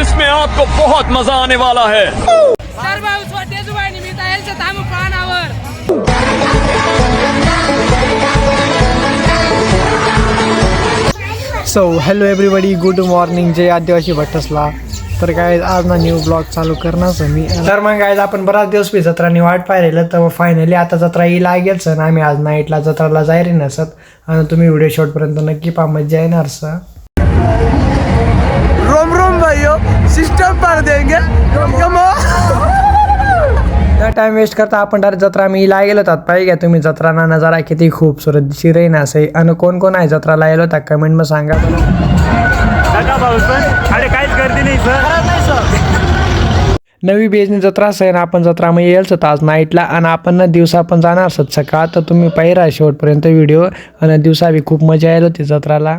इसमें आपको बहुत मजा आने वाला है। सर्व स्वदेशुबाई निमित्त यांच्या धाम प्राणावर. So hello everybody good morning जय आदिवासी भट्टसला. तर काय आज ना न्यू ब्लॉग चालू करणार मी तर मग काय आपण बराच दिवस मी जत्रांनी वाट पाहिलेलं तर फायनली आता जत्रा येईल लागेल सर आम्ही आज नाईटला जत्राला जायरे नसत. आणि तुम्ही व्हिडिओ शॉटपर्यंत नक्की पा मजा येणार सर भाइयों सिस्टम पर देंगे। त्या टाइम वेस्ट करता आपण डायरेक्ट जत्रा मी ला गेलो होतात पाहिजे तुम्ही जत्रा ना नजारा किती खूपसूरत दिशी राहीन असे. आणि कोण कोण आहे जत्राला गेलो होता? कमेंटमध्ये सांगा. अरे काहीच गर्दी नाही सर नवी बेजनी जत्रा असेल आपण जत्रा मग येईल आज नाईटला आणि आपण ना दिवसा पण जाणार असत सकाळ तर तुम्ही पाहिरा शेवटपर्यंत व्हिडिओ आणि दिवसा बी खूप मजा यायला होती जत्राला.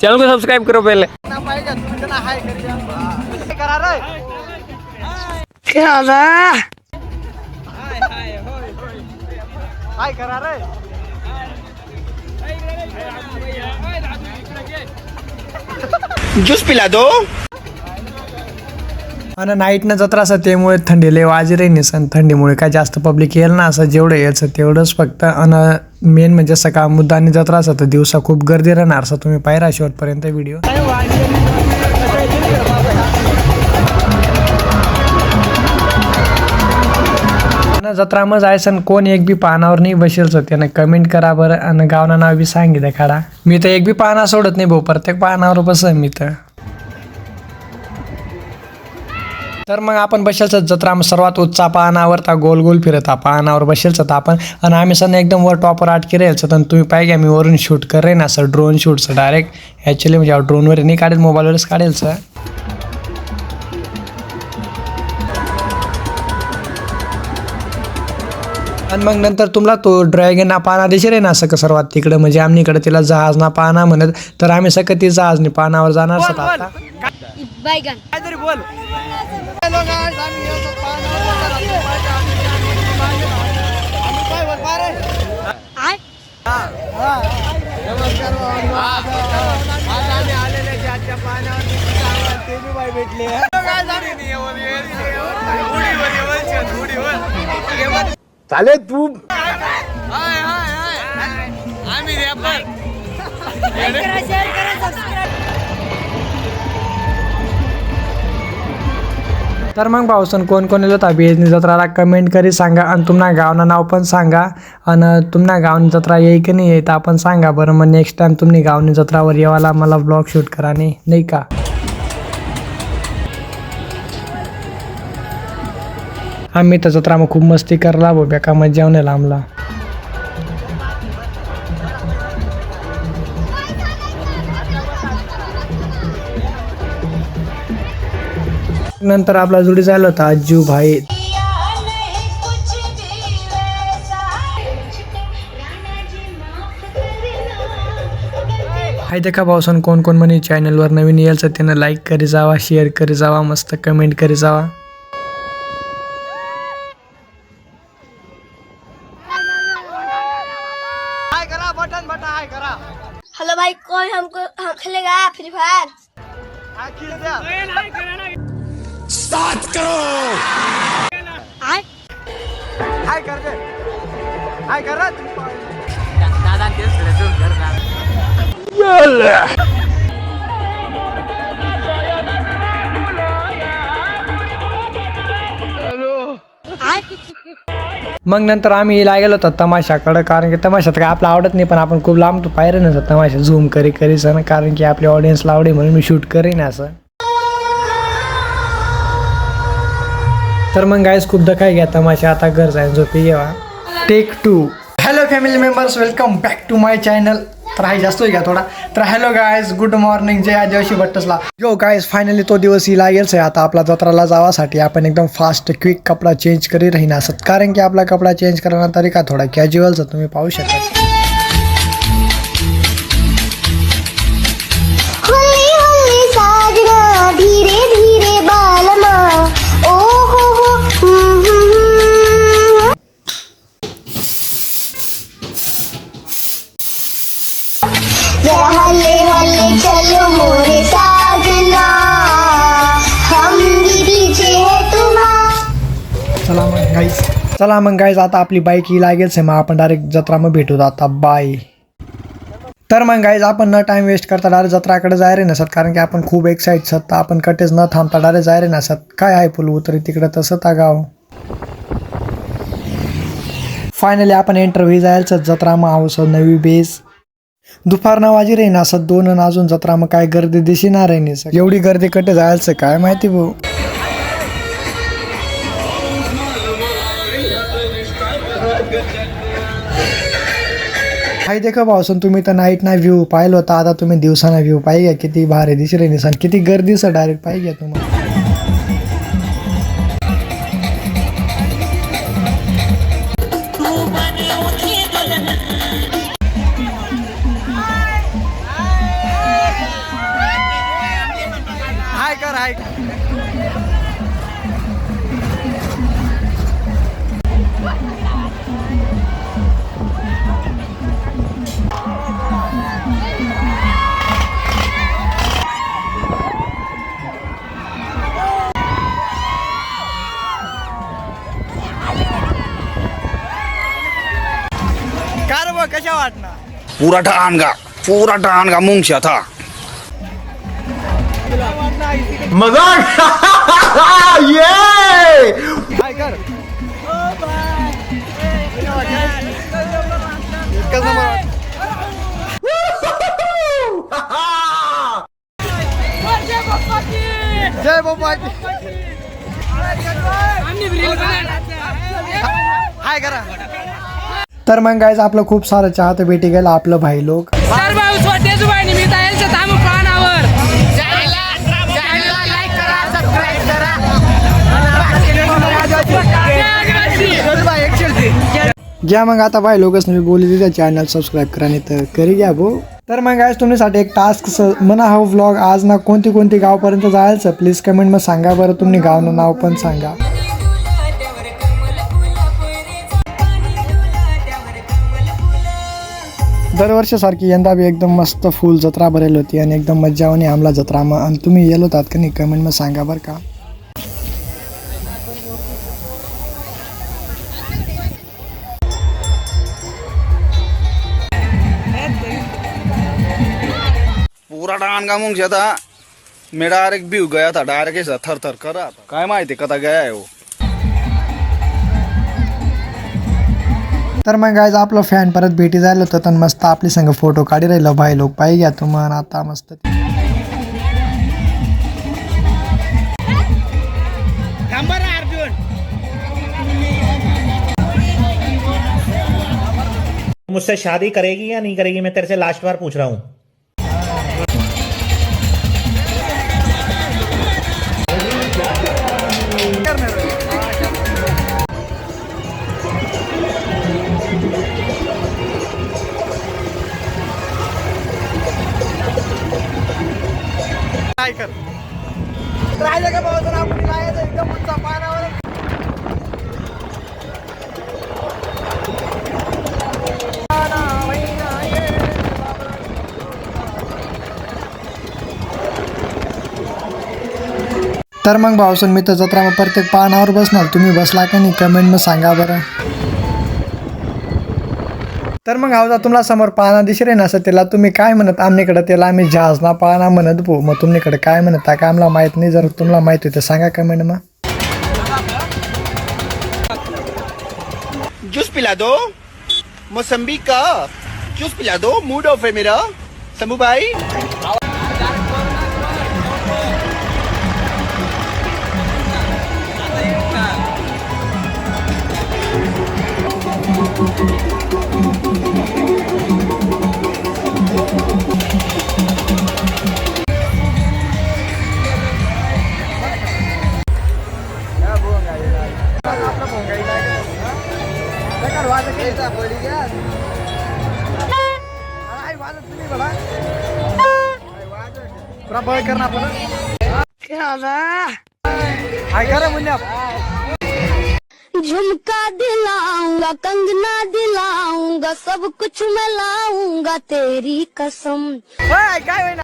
चॅनल को सब्सक्राइब करो पहले। क्या हाय जूस पिला दो। आणि नाईटनं जत्रा असं त्यामुळे थंडी लय वाजी राही सण थंडीमुळे काय जास्त पब्लिक येईल ना असं जेवढं यायचं तेवढंच फक्त. आणि मेन म्हणजे सकाळ मुद्दा आणि जत्रा असं तर दिवसा खूप गर्दी राहणार असं तुम्ही पाहिरा शेवटपर्यंत व्हिडिओ आणि जत्रा मग जायचं कोण एक बी पानावर नाही बसेल सर त्यानं कमेंट करा बरं आणि गावना नाव बी सांगितलं खाडा मी तर एक बी पाना सोडत नाही भाऊ प्रत्येक पानावर बस मी तर. तर मग आपण बसेलचं जत्रा सर्वात उच्चा पानावर ता गोल गोल फिरत पानावर बसेलचं तर आपण. आणि आम्ही सण एकदम वर टॉपर आटकी राहायचं तर तुम्ही पाहिजे मी वरून शूट करेन असं ड्रोन शूटचं डायरेक्ट ॲक्च्युली म्हणजे ड्रोनवर नाही काढेल मोबाईलवरच काढेल आणि मग नंतर तुम्हाला तो ड्रॅगन ना पाना देशील आहे ना सगळं सर्वात तिकडं? म्हणजे आम्ही इकडे तिला जहाज ना पाना म्हणत तर आम्ही सगळं ती जहाजनी पानावर जाणार आता. बैगन चाले तू. तर मग भाऊसन कोण कोण येलो होता जत्राला कमेंट करी सांगा आणि तुम्हाला गावनं नाव पण सांगा. आणि तुम्हाला गावनी जत्रा येई की नाही येत आपण सांगा बरं. मग नेक्स्ट टाइम तुम्ही गावनी जत्रावर येवाला मला ब्लॉग शूट करा नाही नाही का? आम्ही त्याचा त्राम खूप मस्ती करला बो बेकामात मजा येऊन लांबला नंतर आपला जुडी झाला होता अज्जू भाई. हाय देखा भाऊसन कोण कोण म्हणे चॅनलवर नवीन येईल तर त्यानं लाईक करी जावा शेअर करी जावा मस्त कमेंट करी जावा. बटन बटाए करा। हेलो भाई कोई हमको हम खेलेगा फ्री फायर स्टार्ट करो आए। आए कर दे। आए कर रहा तू दादा के रेज्यूम करना ये I मग नंतर आम्ही लागेलो होतो तमाशाकडं कारण की तमाशात काय आपला आवडत नाही पण आपण खूप लांब तो पाहिजे नसतं तमाशा झूम करी करी सण कारण की आपल्या ऑडियन्सला आवडे म्हणून मी शूट करीन असं. तर मग गायस खूप दखाय घ्या तमाशा. आता घर जाईन झोपी येवा. Take two hello family members welcome back to my channel तर आहे जास्त घ्या थोडा? तर हॅलो गायज गुड मॉर्निंग जय आदिवासी भट्टसला. यो गायज फायनली तो दिवस येईल लागेलच आहे आता आपला जत्राला जावासाठी आपण एकदम फास्ट क्विक कपडा चेंज करी राहीन असत कारण की आपला कपडा चेंज करणार तरी का थोडा कॅज्युअलचा तुम्ही पाहू शकता. चलो मग गाईज आता आपली बाईक ही लागेलच आहे मग आपण डायरेक्ट जत्रा मग भेटू. आता बाय तर मग गाईज आपण न टाइम वेस्ट करता डायरेक्ट जत्राकडे जायरे नसत. कारण की आपण खूप एक्साइट सत आपण कटेच न थांबता डायरेक्ट जायरे नसत. काय आहे फुल उतरी तिकडे तसं ता गाव. फायनली आपण इंटरव्ह्यू जायचं. जत्रा मग आहोस नवी बेस दुपार ना वाजी रे ना असं दोन आणि अजून जत्रा मग काय गर्दी दिसणार आहे नाही एवढी गर्दी कट जायचं काय माहिती भाऊ? काही देखा भाऊसन तुम्ही तर नाईट ना व्ह्यू पाहिलं होता आता तुम्ही दिवसाना व्ह्यू पाहिजे किती भारी दिसले निसान किती गर्दीचं डायरेक्ट पाहिजे तुम्हाला. वाटणार पूरा टहानगा पूरा टहानगा मुंगशा था हाय कर कसं मग? जय बाप्पा की! जय बाबा आम्ही रील बनवणार. हाय करा तर मग गायचं आपलं खूप सारं चाहतं भेटी गेलं आपलं भाई लोक. घ्या मग आता भाई लोकच मी बोलली तिथे चॅनल सबस्क्राईब करा नाही तर करी घ्या भो. तर मग गायस तुमच्यासाठी एक टास्क म्हणा हा व्लॉग आज ना कोणती कोणती गावपर्यंत जायचं प्लीज कमेंटमध्ये सांगा बरं. तुम्ही गावनं नाव पण सांगा. दरवर्षीसारखी यंदा बी एकदम मस्त फुल जत्रा भरेल होती आणि एकदम मज्जा आणि आमला जत्रा. मग आणि तुम्ही येलो होतात का नाही? कमेंटमध्ये सांगा बरं का. पूरा टहानगा मुंगशा था. मेरा डायरेक्ट व्यू गया था डायरेक्ट ऐसा थर थर कर रहा था. काय माहिती कथा गया है तर मग गायज आपलं फॅन परत भेटी जायला होतं तर मस्त आपली संग फ़ोटो काढी राहिलो. भाई लोक पाहिजे घ्या तुम्हाला आता मस्त. मुझसे शादी करेगी या नहीं करेगी मैं तेरे से लास्ट बार पूछ रहा हूँ। काय कर? राहिलं का भाऊ जर? आपण लागायचं एकदम उंच पानावर तर मग भाऊसन मी तर जत्रा मग प्रत्येक पानावर बसणार. तुम्ही बसला का नाही? कमेंट मग सांगा बरं. तर मग आवजा तुम्हाला समोर पाहणा दिसरे ना असं त्याला तुम्ही काय म्हणत आमनेकडं त्याला आम्ही जहाज ना पाना म्हणत भो. मग तुमच्याकडे काय म्हणत काय आम्हाला माहीत नाही. जर तुम्हाला माहीत होतं सांगा कमेंट मग ज्यूस पिला दो. मोसंबी का? ज्यूस पिला दो. मूड ऑफ है मेरा. समूबाई भाई you. झुमका दिलाऊंगा कंगना दिलाऊंगा सब कुछ मैं लाऊंगा तेरी कसम। काय होईना?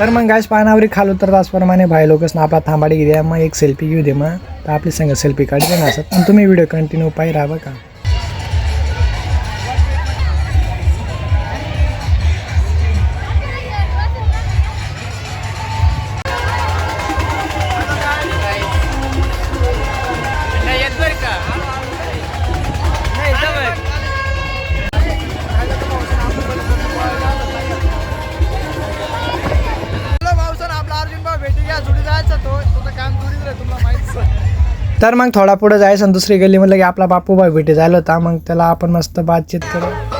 तर मग गायस पानावरी खालो तर त्याचप्रमाणे भाई लोकच ना आपला थांबाडी घेऊया. मग एक सेल्फी घेऊ दे मग. तर आपली संग सेल्फी काढते ना असत आणि तुम्ही व्हिडिओ कंटिन्यू पाहिजे राहा का. तर मग थोडा पुढे जायचं आणि दुसरी गल्ली म्हटलं की आपला बापू भाई भेटी जायला होता. मग त्याला आपण मस्त बातचीत करू.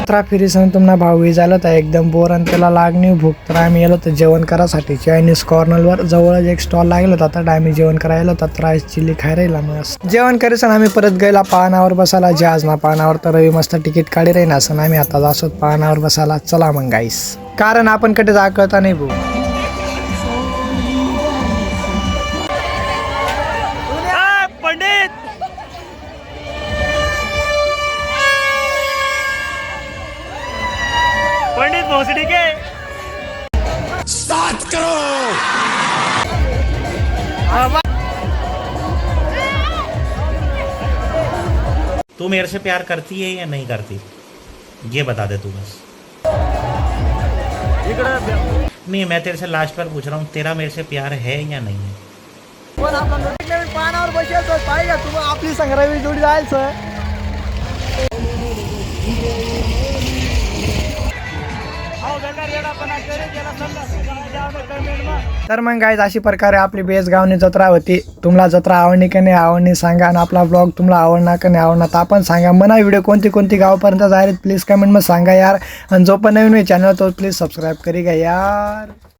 जत्रा फिरीसन तुम्हाला भाऊ झालं तर एकदम बोर आणि त्याला लागणी भूक. तर आम्ही गेलो तर जेवण करायसाठी चायनीज कॉर्नरवर जवळच एक स्टॉल लागला होता. तर आम्ही जेवण करायला होता तर राईस चिल्ली खाय राहिला मस्त. जेवण करीसन आम्ही परत गेला पानावर बसायला. जहाज ना पानावर तर रवी मस्त तिकीट काढी राहीन असं आम्ही आता जासोत पानावर बसायला. चला मग गाईस कारण आपण कधी दाखवता नाही भाऊ. पंडित भोसडी के तू मेरे से प्यार करती है या नहीं करती? ये बता दे तू बस। नहीं मैं तेरे से लास्ट पर पूछ रहा हूँ तेरा मेरे से प्यार है या नहीं है? पानावर बसायचं पाहिजे तुम्हाला आपली संग्रामी जोडी जायचं तर मग गाईज अशी प्रकारे आपली बेसगावनी जत्रा होती. तुम्हाला जत्रा आवडली का नाही आवडली सांगा आणि आपला ब्लॉग तुम्हाला आवडणार का नाही आवडणार तर आपण सांगा. मना व्हिडिओ कोणती कोणती गावापर्यंत जाहीर प्लीज कमेंटमध्ये सांगा यार. आणि जो पण नवीन चॅनल तो प्लीज सबस्क्राईब करी का यार.